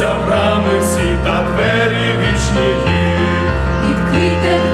Забрами всі та двері вічні Відкрийте